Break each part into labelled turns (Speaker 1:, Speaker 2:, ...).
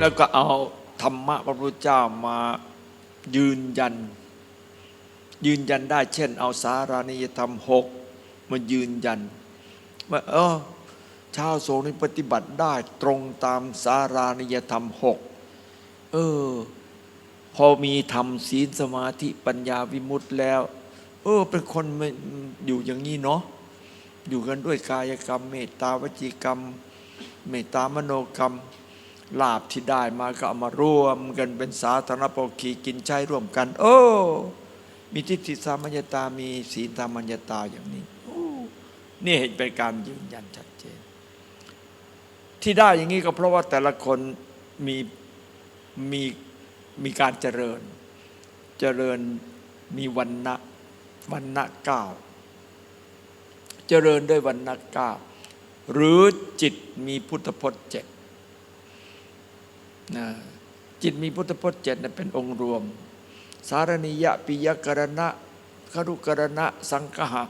Speaker 1: แล้วก็เอาธรรมะพระพุทธเจ้ามายืนยัน ยืนยันได้เช่น เอาสารานิยธรรมหกมายืนยันว่าเออชาวโสนี่ปฏิบัติได้ตรงตามสารานิยธรรมหกเออ พอมีธรรมศีลสมาธิปัญญาวิมุตติแล้ว เออ เป็นคนอยู่อย่างนี้เนาะอยู่กันด้วยกายกรรม เมตตาวจีกรรม เมตตามโนกรรม ลาบที่ได้มาก็เอามารวมกันเป็นสาธารณปกคีกินใช้ร่วมกัน โอ้ มีทิฏฐิสามัญญตา มีศีลสามัญญตาอย่างนี้นี่เห็นเป็นการยืนยันชัดเจน ที่ได้อย่างนี้ก็เพราะว่าแต่ละคนมีมีมีการเจริญ เจริญมีวันนะวันนะเก้าเจริญด้วยวันนะเก้าหรือจิตมีพุทธพจน์เจ็ด นะจิตมีพุทธพจน์เจ็ดนะเป็นองค์รวม สารณิยะปิยกรณะครุกรณะ สังคหะ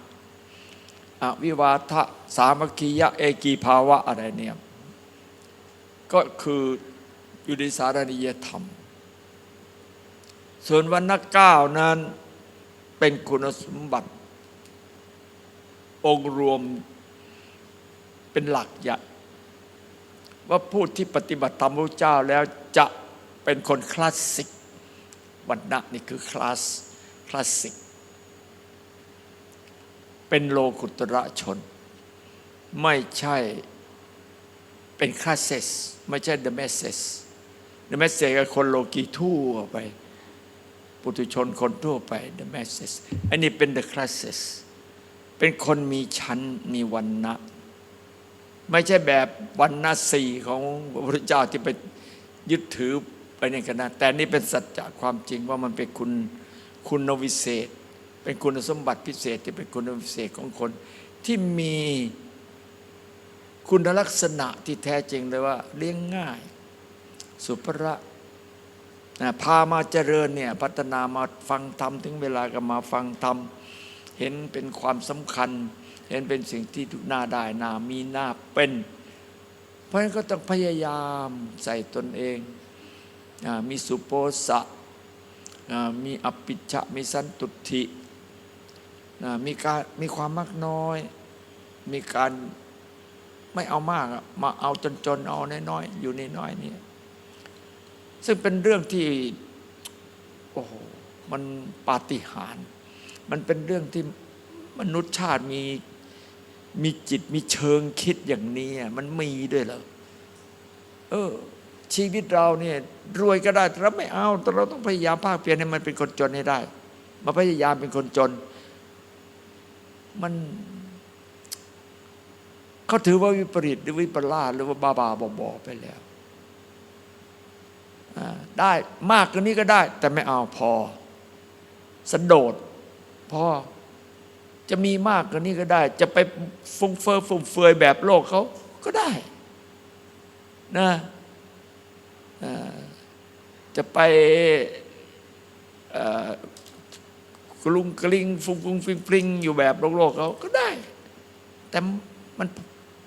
Speaker 1: อวิวาทะสามัคคียะเอกีภาวะอะไรเนี่ยก็คืออยู่ในสารณิยธรรม ส่วนวันนักเก้านั้นเป็นคุณสมบัติ องค์รวมเป็นหลักใหญ่ ว่าผู้ที่ปฏิบัติธรรมพระเจ้าแล้วจะเป็นคนคลาสสิกวันนะนี่คือคลาสคลาสสิก เป็นโลกุตระชน ไม่ใช่เป็นคลาสเซสไม่ใช่เดเมสเซสเดเมสเซสก็คนโลกีทั่วไป ปุถุชนคนทั่วไปเดเมสเซสอันนี้เป็นเดอะคลาสเซสเป็นคนมีชั้นมีวันนะ ไม่ใช่แบบวันนะสี่ของพระพุทธเจ้าที่ไปยึดถือไปในคณะแต่นี่เป็นสัจจะความจริงว่ามันเป็นคุณคุณวิเศษ เป็นคุณสมบัติพิเศษที่เป็นคุณวิเศษของคน ที่มีคุณลักษณะที่แท้จริงเลยว่า เลี้ยงง่าย สุภระนะพามาเจริญเนี่ยพัฒนามาฟังธรรมถึงเวลาก็มาฟังธรรมเห็นเป็นความสำคัญ เห็นเป็นสิ่งที่ทุกหน้าได้นามีหน้าเป็น เพราะฉะนั้นก็ต้องพยายามใส่ตนเอง มีสุโปสะ มีอภิชะ มีสันตุทิมีการมีความมากน้อย มีการไม่เอามากมาเอาจนๆ เอาน้อยๆ อยู่ในน้อยนี่ซึ่งเป็นเรื่องที่โอ้โหมันปาฏิหาริย์มันเป็นเรื่องที่มนุษย์ชาติมี มีจิตมีเชิงคิดอย่างนี้มันมีด้วยเหรอเออ ชีวิตเราเนี่ย รวยก็ได้แต่เราไม่เอาแต่เราต้องพยายามภาคเพียรให้มันเป็นคนจนให้ได้ มาพยายามเป็นคนจน มันเขาถือว่าวิปริตหรือวิปลาสหรือว่าบ้าบาบอไปแล้วได้มากกว่านี้ก็ได้ แต่ไม่เอาพอสันโดษพอ จะมีมากกว่านี้ก็ได้ จะไปฟุ้งเฟ้อฟุ่มเฟือยแบบโลกเขาก็ได้นะจะไปกลุงกลิ้งฟุ้งฟุ้งฟิงฟิงอยู่แบบโลกโลกเขาก็ได้ แต่มัน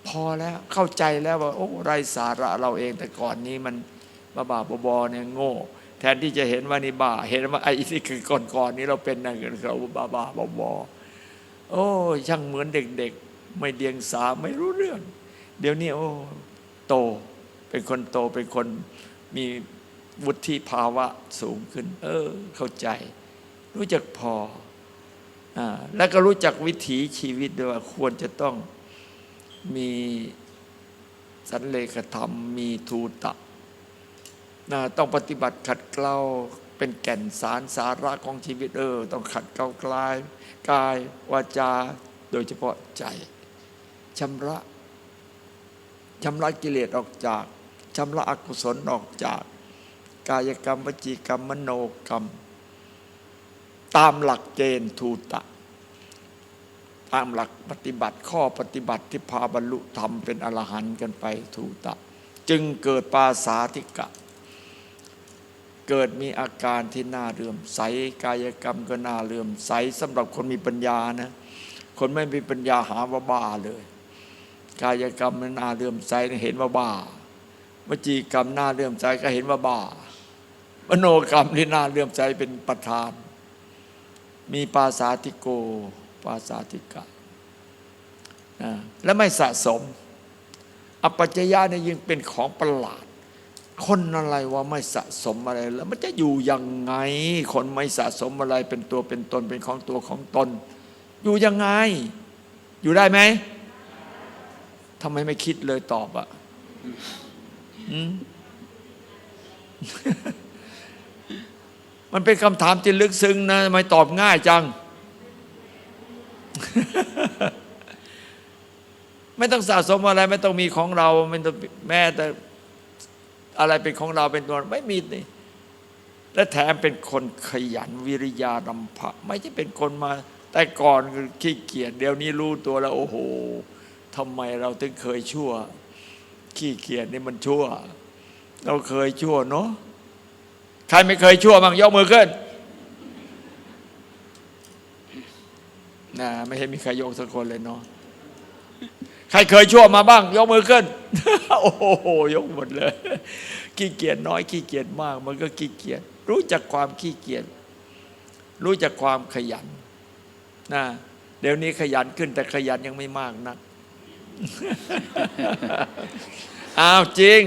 Speaker 1: พอแล้วเข้าใจแล้วว่าโอ้ไรสาระเราเองแต่ก่อนนี้มันบ้าบ้าบอเนี่ยโง่ แทนที่จะเห็นว่านี่บ้า เห็นว่าไอ้ที่คือก่อนๆนี้เราเป็นนั่นเราบ้าบ้าบอ โอ้ช่างเหมือนเด็กๆ ไม่เดียงสาไม่รู้เรื่อง เดี๋ยวนี้โอ้โตเป็นคนโตเป็นคนมีวุฒิภาวะสูงขึ้น เออ เข้าใจ รู้จักพออ่าแล้วก็รู้จักวิถีชีวิตด้วยว่าควรจะต้องมีสันเลขธรรมมีทูตะนะต้องปฏิบัติขัดเกลาเป็นแก่นสารสาระของชีวิตเออ ต้องขัดเกลากลาย กาย วาจา โดยเฉพาะใจชำระชำระกิเลสออกจากชำระอกุศลออกจาก กายกรรมวจีกรรมมโนกรรม ตามหลักเกณฑ์ทูตะ ตามหลักปฏิบัติข้อปฏิบัติที่พาบรรลุธรรมเป็นอรหันต์กันไปทูตะ จึงเกิดปาสาธิกะ เกิดมีอาการที่น่าเลื่มใสกายกรรมก็น่าเลื่มใสสำหรับคนมีปัญญานะ คนไม่มีปัญญาหาว่าบ้าเลย กายกรรมมันน่าเลื่มใสเห็นว่าบ้าวจีกรรมน่าเลื่มใจก็เห็นว่าบ้ามโนกรรมที่น่าเลื่มใจเป็นประธาน มีปาสาติโกปาสาติกะและไม่สะสมอปัจจยะเนี่ยยิ่งเป็นของประหลาด คนอะไรว่าไม่สะสมอะไรแล้ว มันจะอยู่ยังไง คนไม่สะสมอะไรเป็นตัวเป็นตนเป็นของตัวของตน อยู่ยังไง อยู่ได้ไหมทำไมไม่คิดเลยตอบอะมมันเป็นคำถามที่ลึกซึ้งนะทำไมตอบง่ายจัง ไม่ต้องสะสมอะไร ไม่ต้องมีของเราไม่ต้องแม้แต่ อะไรเป็นของเราเป็นตัวไม่มีนี่และแถมเป็นคนขยันวิริยาดำพะ ไม่ใช่เป็นคนมา แต่ก่อนขี้เกียจเดี๋ยวนี้รู้ตัวแล้ว โอ้โหทำไมเราถึงเคยชั่ว ขี้เกียจนี่มันชั่ว เราเคยชั่วเนาะใครไม่เคยชั่วบ้างยกมือขึ้นนะไม่เห็นมีใครยกสักคนเลยเนาะ ใครเคยชั่วมาบ้าง ยกมือขึ้น โอ้โหยกหมดเลย ขี้เกียจน้อยขี้เกียจมาก มันก็ขี้เกียจรู้จักความขี้เกียจรู้จักความขยันนะเดี๋ยวนี้ขยันขึ้น แต่ขยันยังไม่มากนักอ้าวจริง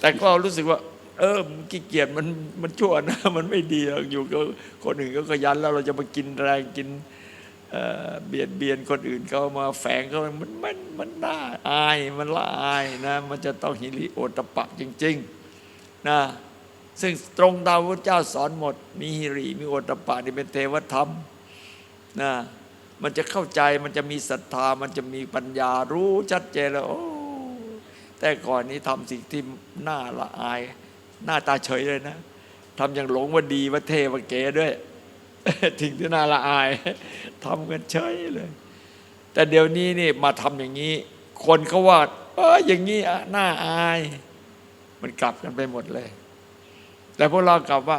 Speaker 1: แต่ก็รู้สึกว่า เออขี้เกียจมันมันชั่วนะ มันไม่ดีอยู่กับคนอื่นก็ขยันแล้วเราจะมากินแรงกิน เบียดเบียนคนอื่นเขามาแฝงเขามันมันมันน่าอายมันละอายนะ มันจะต้องหิริโอตปะจริงๆนะซึ่งตรงตามพระเจ้าสอนหมด มีหิริมีโอตปะนี่เป็นเทวธรรมนะมันจะเข้าใจมันจะมีศรัทธา มันจะมีปัญญารู้ชัดเจนแล้วโอ้แต่ก่อนนี้ทำสิ่งที่น่าละอาย หน้าตาเฉยเลยนะทำอย่างหลงว่าดีว่าเทว่าเก๋ด้วย ทิ้งที่น่าละอายทำกันเฉยเลย แต่เดี๋ยวนี้นี่มาทำอย่างนี้ คนเขาว่าเอออย่างนี้น่าอาย มันกลับกันไปหมดเลย แต่พวกเรากลับว่า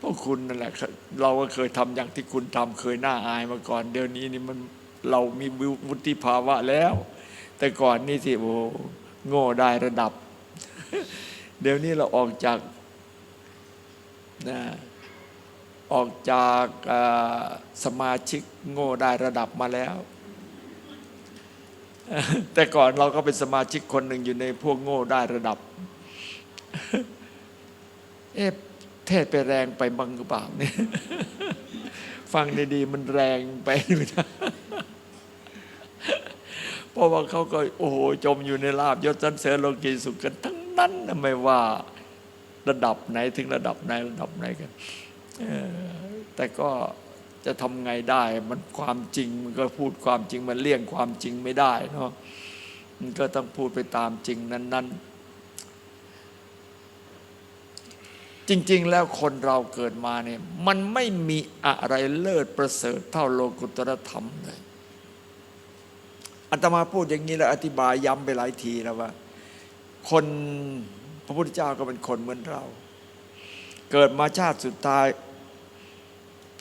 Speaker 1: พวกคุณนั่นแหละเราก็เคยทำอย่างที่คุณทำเคยน่าอายมาก่อน เดี๋ยวนี้นี่มันเรามีวุฒิภาวะแล้ว แต่ก่อนนี่ที่โอ้โง่ได้ระดับ เดี๋ยวนี้เราออกจากนะ ออกจากสมาชิกโง่ได้ระดับมาแล้ว แต่ก่อนเราก็เป็นสมาชิกคนหนึ่งอยู่ในพวกโง่ได้ระดับ เอ๊ะเทศไปแรงไปบังหรือเปล่าเนี่ยฟังดีๆมันแรงไปอยู่นะเพราะว่าเขาก็โอ้โหจมอยู่ในลาบยศสรรเสริญโลกีสุขกันทั้งนั้นไม่ว่าระดับไหนถึงระดับไหนระดับไหนกัน แต่ก็จะทำไงได้มันความจริงมันก็พูดความจริงมันเลี่ยงความจริงไม่ได้เนาะมันก็ต้องพูดไปตามจริงนั้น ๆ จริง ๆ แล้วคนเราเกิดมาเนี่ยมันไม่มีอะไรเลิศประเสริฐเท่าโลกุตตรธรรมเลยอาตมาพูดอย่างนี้แล้วอธิบายย้ำไปหลายทีแล้วว่า คนพระพุทธเจ้าก็เป็นคนเหมือนเรา เกิดมาชาติสุดท้าย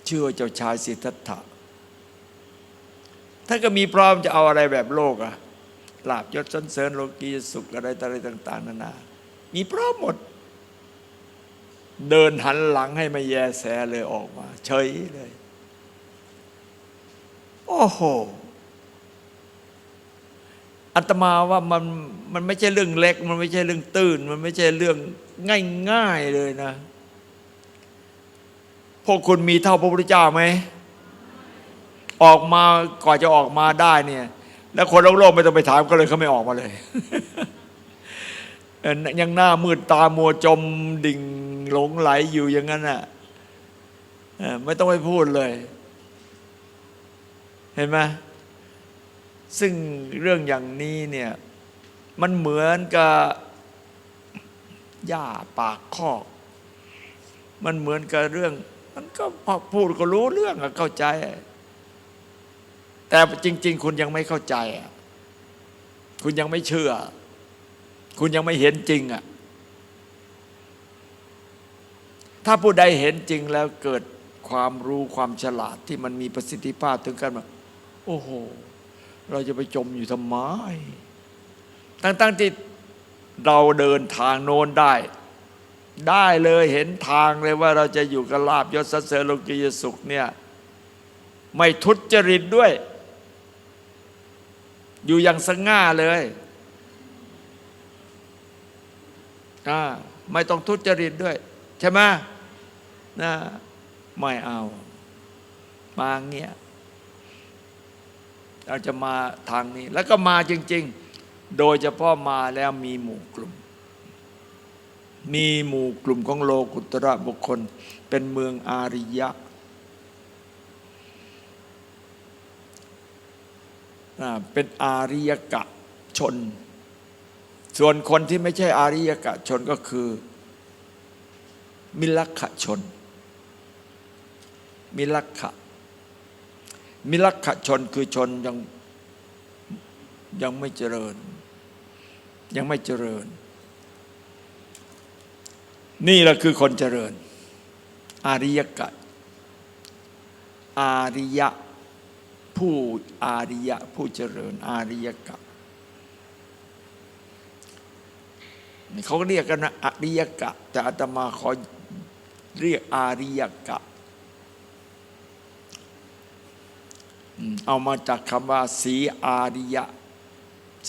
Speaker 1: ชื่อเจ้าชายสิทธัตถะท่านก็มีพร้อมจะเอาอะไรแบบโลกอะลาบยศสรรเสริญโลกีสุขอะไรต่อะไรต่าง ๆ นานา มีพร้อมหมด เดินหันหลังให้มาแยแสเลยออกมา เฉยเลย โอ้โหอาตมาว่ามันมันไม่ใช่เรื่องเล็ก มันไม่ใช่เรื่องตื้นมันไม่ใช่เรื่องง่าย ๆ เลยนะ วกคุณมีเท่าพระพุทธเจ้าไหม ออกมาก่อนจะออกมาได้เนี่ย แล้วคนโลกไม่ต้องไปถามก็เลยเขาไม่ออกมาเลยยังหน้ามืดตามัวจมดิ่งหลงไหลอยู่อย่างนั้นน่ะไม่ต้องไปพูดเลย เห็นไหมซึ่งเรื่องอย่างนี้เนี่ย มันเหมือนกับหญ้าปากคอก มันเหมือนกับเรื่อง มันก็พอพูดก็รู้เรื่องอะเข้าใจ แต่จริง ๆ คุณยังไม่เข้าใจคุณยังไม่เชื่อ คุณยังไม่เห็นจริงอะถ้าผู้ใดเห็นจริงแล้วเกิดความรู้ความฉลาดที่มันมีประสิทธิภาพถึงกันว่าโอ้โห เราจะไปจมอยู่ทำไมตั้งๆที่เราเดินทางโน้นได้ ได้เลยเห็นทางเลยว่าเราจะอยู่กับลาบยศเสริญโลกียสุขเนี่ยไม่ทุจริตด้วย อยู่อย่างสง่าเลยไม่ต้องทุจริตด้วย ใช่ไหมนะไม่เอา มาเงี้ยเราจะมาทางนี้ แล้วก็มาจริง ๆ โดยเฉพาะมาแล้วมีหมู่กลุ่ม มีหมู่กลุ่มของโลกุตระบุคคล เป็นเมืองอาริยะเป็นอาริยกะชน ส่วนคนที่ไม่ใช่อาริยกะชนก็คือ มิลักขชน มิลักขะมิลักขชนคือชนยังยังไม่เจริญ ยังไม่เจริญ นี่แหละคือคนเจริญ อาริยกะอาริยะผู้อาริยะผู้เจริญ อาริยกะนี่เขาเรียกกันนะอริยกะ แต่อาตมาขอเรียกอาริยกะ เอามาจากคำว่าสีอาริยะ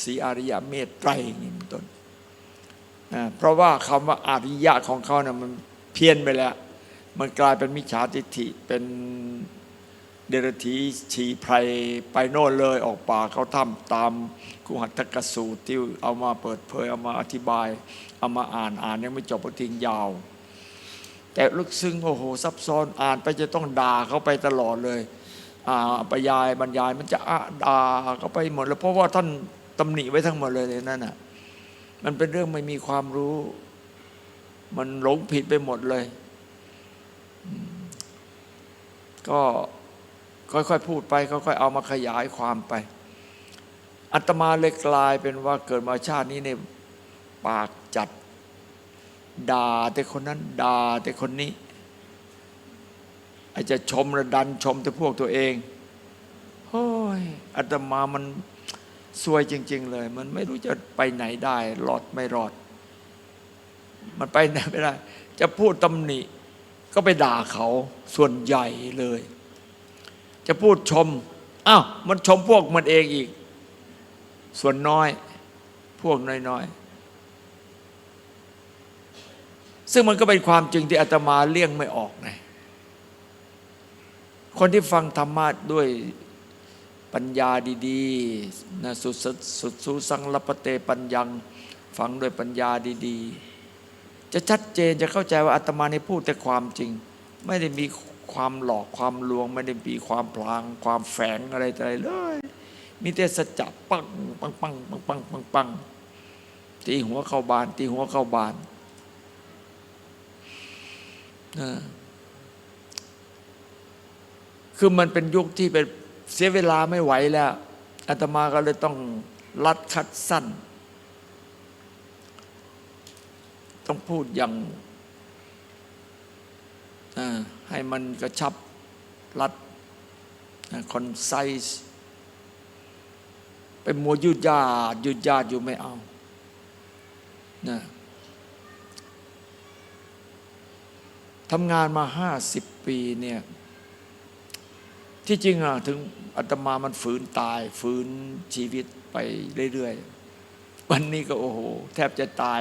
Speaker 1: สีอาริยะเมตไตรอย่างนี้เป็นต้น เพราะว่าคำว่าอาริยะของเขาเนี่ยมันเพี้ยนไปแล้ว มันกลายเป็นมิจฉาทิฏฐิเป็นเดรธีฉีไพรไปโน่นเลยออกป่าเขาทำตามกุหัตถกสูตรที่เอามาเปิดเผย เอามาอธิบาย เอามาอ่านอ่านยังไม่จบบททิ้งยาว แต่ลึกซึ้งโอ้โหซับซ้อนอ่านไปจะต้องด่าเขาไปตลอดเลยอ่าบรรยายบรรยายมันจะอะด่าเขาไปหมดแล้วเพราะว่าท่านตำหนิไว้ทั้งหมดเลยนนั่นน่ะ มันเป็นเรื่องไม่มีความรู้ มันหลงผิดไปหมดเลย ก็ค่อยๆพูดไปค่อยๆเอามาขยายความไปอัตมาเลยกลายเป็นว่าเกิดมาชาตินี้ในปากจัดด่าแต่คนนั้นด่าแต่คนนี้อาจจะชมระดันชมแต่พวกตัวเองโอ้ยอาตมามัน ซวยจริง ๆ เลย มันไม่รู้จะไปไหนได้รอดไม่รอด มันไปไหนไม่ได้ จะพูดตำหนิ ก็ไปด่าเขาส่วนใหญ่เลย จะพูดชมอ้าวมันชมพวกมันเองอีก ส่วนน้อย พวกน้อยๆ ซึ่งมันก็เป็นความจริงที่อาตมาเลี่ยงไม่ออกไงคนที่ฟังธรรมะด้วย ปัญญาดีๆนะสุดสุดสุดสุสังลปเตปัญญังฟังด้วยปัญญาดีๆ จะชัดเจนจะเข้าใจว่าอาตมาในพูดแต่ความจริง ไม่ได้มีความหลอกความลวง ไม่ได้มีความพลาง ความแฝงอะไรอะไรเลย มีแต่สัจจะปังปังปังปังปังปังปังตีหัวเข้าบาน ตีหัวเข้าบานนะคือมันเป็นยุคที่เป็น เสียเวลาไม่ไหวแล้วอาตมาก็เลยต้องรัดคัดสั้น ต้องพูดอย่างให้มันกระชับรัดคอนไซส์ไปมัวยืดยาดยืดยาดอยู่ไม่เอานะทำงานมาห้าสิบปีเนี่ย ที่จริงอะถึงอาตมามันฝืนตาย ฝืนชีวิตไปเรื่อยๆ วันนี้ก็โอ้โห แทบจะตาย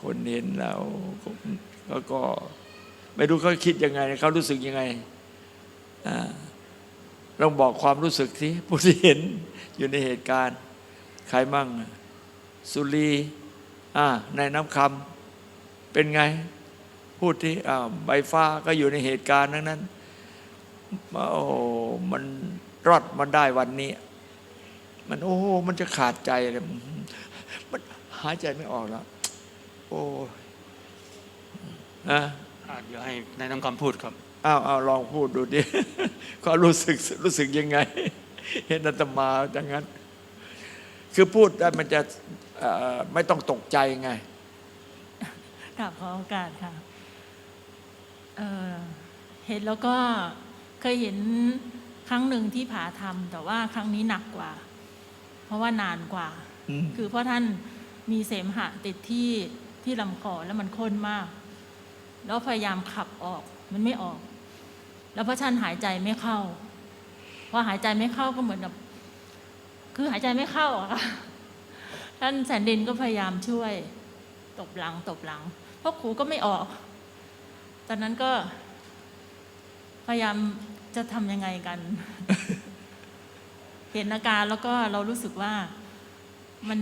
Speaker 1: คนเห็นแล้วแล้วก็ ไม่รู้เขาคิดยังไงเขารู้สึกยังไงอ่าลองบอกความรู้สึกที่ผู้ที่เห็นอยู่ในเหตุการณ์ ใครมั่ง สุรีอ่าในน้ำคำเป็นไง พูดที่อ่าใบฟ้าก็อยู่ในเหตุการณ์นั้นนั้น โอ้มันรอดมาได้วันนี้ มันโอ้ มันจะขาดใจเลยมันหายใจไม่ออกแล้ว โอ้นะ
Speaker 2: อะเดี๋ยวให้นายน้ำคำพูดครับ
Speaker 1: อ้าวอ้าวลองพูดดูดิเขารู้สึกรู้สึกยังไง เห็นอาตมาอย่างนั้น คือพูดได้มันจะเอ่อไม่ต้องตกใจไง
Speaker 3: กลับขอโอกาสค่ะเอ่อเห็นแล้วก็ เคยเห็นครั้งหนึ่งที่ผาทำแต่ว่าครั้งนี้หนักกว่า เพราะว่านานกว่า
Speaker 1: อืม
Speaker 3: คือเพราะท่านมีเสมหะติดที่ที่ลำคอแล้วมันข้นมาก แล้วพยายามขับออกมันไม่ออก แล้วพระท่านหายใจไม่เข้าพอหายใจไม่เข้าก็เหมือนแบบคือหายใจไม่เข้าอะค่ะท่านแสนดินก็พยายามช่วย ตบหลังตบหลังพ่อครูก็ไม่ออก ตอนนั้นก็พยายาม จะทำยังไงกัน เห็นอาการแล้วก็เรารู้สึกว่ามัน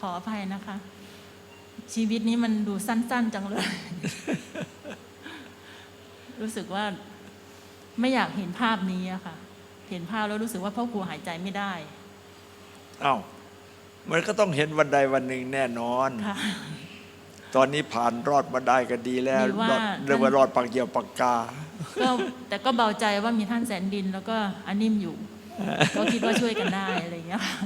Speaker 3: ขออภัยนะคะ ชีวิตนี้มันดูสั้น ๆ จังเลย รู้สึกว่าไม่อยากเห็นภาพนี้อะค่ะ เห็นภาพแล้วรู้สึกว่าพ่อครูหายใจไม่ได้
Speaker 1: เอ้ามันก็ต้องเห็นวันใดวันหนึ่งแน่นอน
Speaker 3: ค่ะ
Speaker 1: ตอนนี้ผ่านรอดมาได้ก็ดีแล้ว
Speaker 3: ดีว่า
Speaker 1: รอดเรียกว่ารอดปากเกี่ยวปากกา
Speaker 3: ก็แต่ก็เบาใจว่ามีท่านแสนดิน แล้วก็อานิ่มอยู่ก็คิดว่าช่วยกันได้อะไรอย่างเงี้ยค่ะ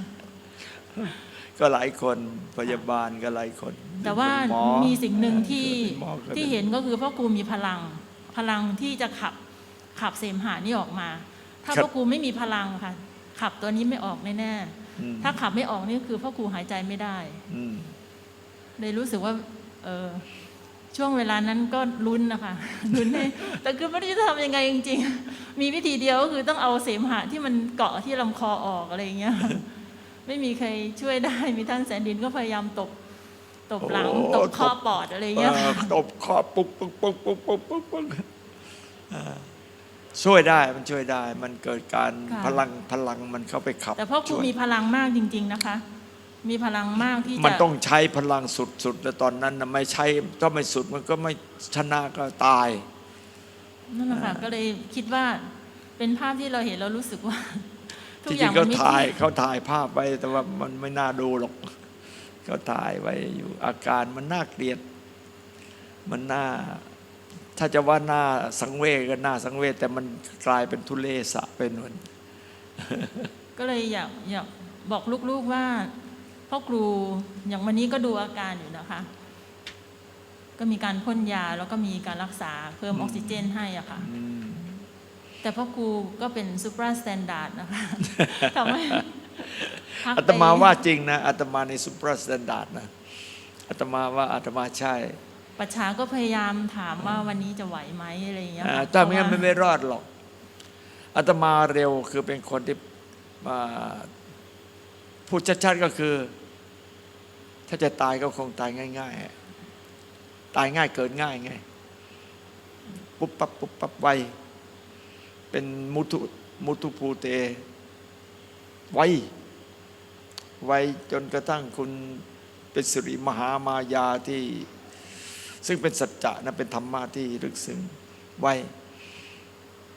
Speaker 1: ก็หลายคนพยาบาลก็หลายคน
Speaker 3: แต่ว่า
Speaker 1: หอ
Speaker 3: มีสิ่งหนึ่งที่
Speaker 1: เป็นหมอก็
Speaker 3: ที่เห็นก็คือพ่อครูมีพลัง พลังที่จะขับขับเสมหะนี่ออกมา ถ้าพ่อครูไม่มีพลังค่ะขับตัวนี้ไม่ออกแน่
Speaker 1: อืม
Speaker 3: ๆถ้าขับไม่ออกนี่คือพ่อครูหายใจไม่ได้
Speaker 1: อืม
Speaker 3: เลยรู้สึกว่า เออ ช่วงเวลานั้นก็ลุ้นนะคะลุ้นให้แต่คือไม่รู้จะทำยังไงจริง ๆ มีวิธีเดียวก็คือต้องเอาเสมหะที่มันเกาะที่ลำคอออกอะไรอย่างเงี้ยไม่มีใครช่วยได้มีท่านแสนดินก็พยายามตบตบหลัง
Speaker 1: โอ้
Speaker 3: ตบข้อปอดอะไรอย่างเงี้ย
Speaker 1: เอ่อตบคอปุ๊กปุ๊กปุ๊กปุ๊กปุ๊กปุ๊กปุ๊กอ่าช่วยได้มันช่วยได้ มันเกิดการ
Speaker 3: ค่ะ
Speaker 1: พลังพลังมันเข้าไปขับ
Speaker 3: แต่พ่อครู
Speaker 1: ช่วย
Speaker 3: มีพลังมากจริง ๆ นะคะ มีพลังมากที่
Speaker 1: มัน
Speaker 3: จะ
Speaker 1: ต้องใช้พลังสุดๆ แล้วตอนนั้นนะไม่ใช้ถ้าไม่สุดมันก็ไม่ชนะก็ตาย
Speaker 3: นั่นแหละค่ะก็เลยคิดว่าเป็นภาพที่เราเห็นเรารู้สึกว่าทุ
Speaker 1: จ
Speaker 3: กอ
Speaker 1: ริ
Speaker 3: ย่าง
Speaker 1: งๆ
Speaker 3: มั
Speaker 1: เขา
Speaker 3: นไม่
Speaker 1: ถ่าย
Speaker 3: เที่ยง
Speaker 1: เขาถ่ายภาพไว้แต่ว่ามันไม่น่าดูหรอกเขาถ่ายไว้อยู่อาการมันน่าเกลียด มันน่า ถ้าจะว่าน่าสังเวชก็น่าสังเวชแต่มันกลายเป็นทุเลศะเป็นวัน
Speaker 3: ก็เลยอยากอยากบอกลูกๆว่า พ่อครูอย่างวันนี้ก็ดูอาการอยู่นะคะ ก็มีการพ่นยาแล้วก็มีการรักษาเพิ่มออกซิเจนให้อะค่ะ
Speaker 1: อืม
Speaker 3: แต่พ่อครูก็เป็นซูเปอร์สแตนดาร์ดนะคะทำให้พักไป
Speaker 1: อาตมาว่าจริงนะอาตมาในสุปราสแตนดาร์ดนะอาตมาว่าอาตมาใช่
Speaker 3: ประชาก็พยายามถามว่าวันนี้จะไหวไหมอะไรอย่างเงี้ย
Speaker 1: อ่า
Speaker 3: ค่ะ
Speaker 1: ถ้าไม่งั้น
Speaker 3: เพ
Speaker 1: มัน
Speaker 3: ราะว่า
Speaker 1: ไม่รอดหรอกอาตมาเร็วคือเป็นคนที่มาพูดชัดๆก็คือ ถ้าจะตายก็คงตายง่ายๆ ตายง่ายเกิดง่ายไง ปุ๊บปั๊บปุ๊บปั๊บไว เป็นมุทุมุทุภูเต ไว ไวจนกระทั่งคุณเป็นสิริมหามายาที่ ซึ่งเป็นสัจจะนะเป็นธรรมะที่ลึกซึ้งไว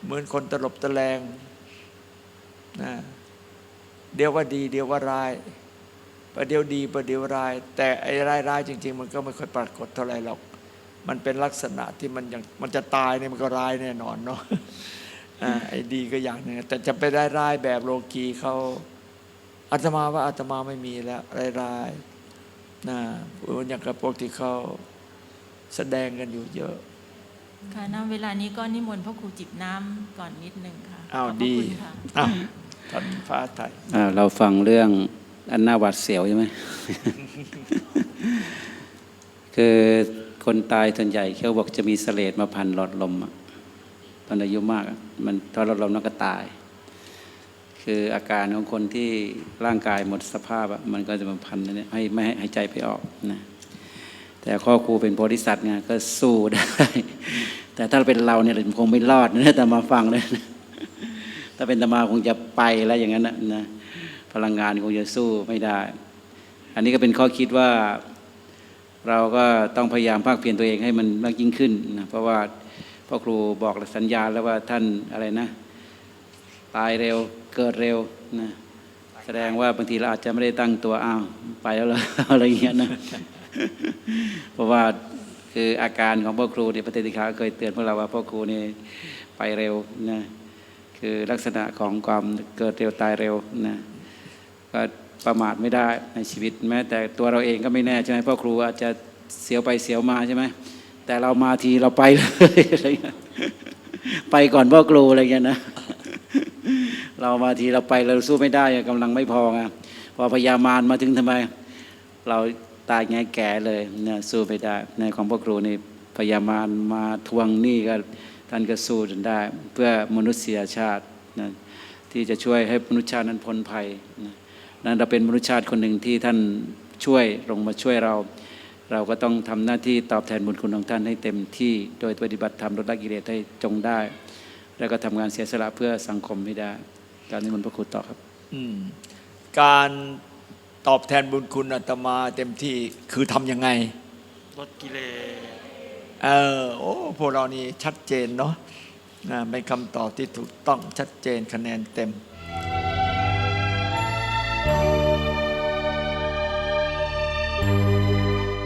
Speaker 1: เหมือนคนตลบตะแลงนะเดี๋ยวว่าดี เดี๋ยวว่าร้าย ประเดี๋ยวดีประเดี๋ยวร้าย แต่ไอ้ร้ายร้ายๆจริง ๆ มันก็ไม่ค่อยปรากฏเท่าไหร่หรอก มันเป็นลักษณะที่มันยังมันจะตายเนี่ยมันก็ร้ายแน่นอนเนาะอ่าไอ้ดีก็อย่างหนึงแต่จะไปได้ร้ายๆแบบโลกีเขาอาตมาว่าอาตมาไม่มีแล้วร้ายๆนะเหมือนอย่างกับพวกที่เขาแสดงกันอยู่เยอะ
Speaker 3: ค่ะณเวลานี้ก็นิมนต์พ่อครูจิบน้ำก่อนนิดนึงค่ะ
Speaker 1: อ้าว
Speaker 3: ขบพระ
Speaker 1: ดี
Speaker 3: คุณค่ะ
Speaker 1: อ้าวท่านฟ้าไทย
Speaker 4: อ่าเราฟังเรื่อง อันหน่าหวาดเสียวใช่ไหมคือคนตายส่วนใหญ่เขาบอกจะมีเสลดมาพันหลอดลมตอนอายุมาก มันทอหลอดลมแล้วก็ตาย คืออาการของคนที่ร่างกายหมดสภาพมันก็จะมาพันนี่ให้ไม่ให้หายใจไปออกนะแต่ข้อครูเป็นโพธิสัตว์ไงก็สู้ได้ แต่ถ้าเป็นเราเนี่ยคงไม่รอดนะแต่มาฟังเลยนะถ้าเป็นธรรมาคงจะไปแล้วอย่างนั้นนะนะ พลังงานคงจะสู้ไม่ได้ อันนี้ก็เป็นข้อคิดว่าเราก็ต้องพยายามภาคเพียรตัวเองให้มันมากยิ่งขึ้นนะเพราะว่าพ่อครูบอกสัญญาแล้วว่าท่านอะไรนะ ตายเร็วเกิดเร็วนะแสดงว่าบางทีเราอาจจะไม่ได้ตั้งตัวอ้าวไปแล้วเรออะไรเงี้ยนะเพราะว่าคืออาการของพ่อครูเนี่ยพระเตติคาเคยเตือนพวกเราว่าพ่อครูนี่ไปเร็วนะคือลักษณะของความเกิดเร็วตายเร็วนะ ก็ประมาทไม่ได้ในชีวิตแม้แต่ตัวเราเองก็ไม่แน่ใช่ไหมพ่อครูอาจจะเสียวไปเสียวมาใช่ไหมแต่เรามาทีเราไปเลยอะไรเงี้ยไปก่อนพ่อครูอะไรเงี้ยนะเรามาทีเราไปเราสู้ไม่ได้กำลังไม่พอไงพอพญามารมาถึงทำไม เราตายแง่แก่เลยเนี่ยสู้ไม่ได้ ในของพ่อครูนี่พยายามมามาทวงหนี้ก็ท่านก็สู้จนได้ เพื่อมนุษยชาตินะที่จะช่วยให้มนุษยชาตินั้นพ้นภัยนะ นั้นเราเป็นมนุษยชาติคนหนึ่งที่ท่านช่วยลงมาช่วยเรา เราก็ต้องทำหน้าที่ตอบแทนบุญคุณของท่านให้เต็มที่โดยปฏิบัติธรรมลดละกิเลสให้จงได้ แล้วก็ทำงานเสียสละเพื่อสังคมให้ได้การนิมนต์พระครูต่อครับ
Speaker 1: อการตอบแทนบุญคุณอาตมาเต็มที่คือทำยังไง
Speaker 2: ลดกิเลส
Speaker 1: เออโอ้พวกเรานี่ชัดเจนเนาะนะเป็นคำตอบที่ถูกต้องชัดเจนคะแนนเต็ม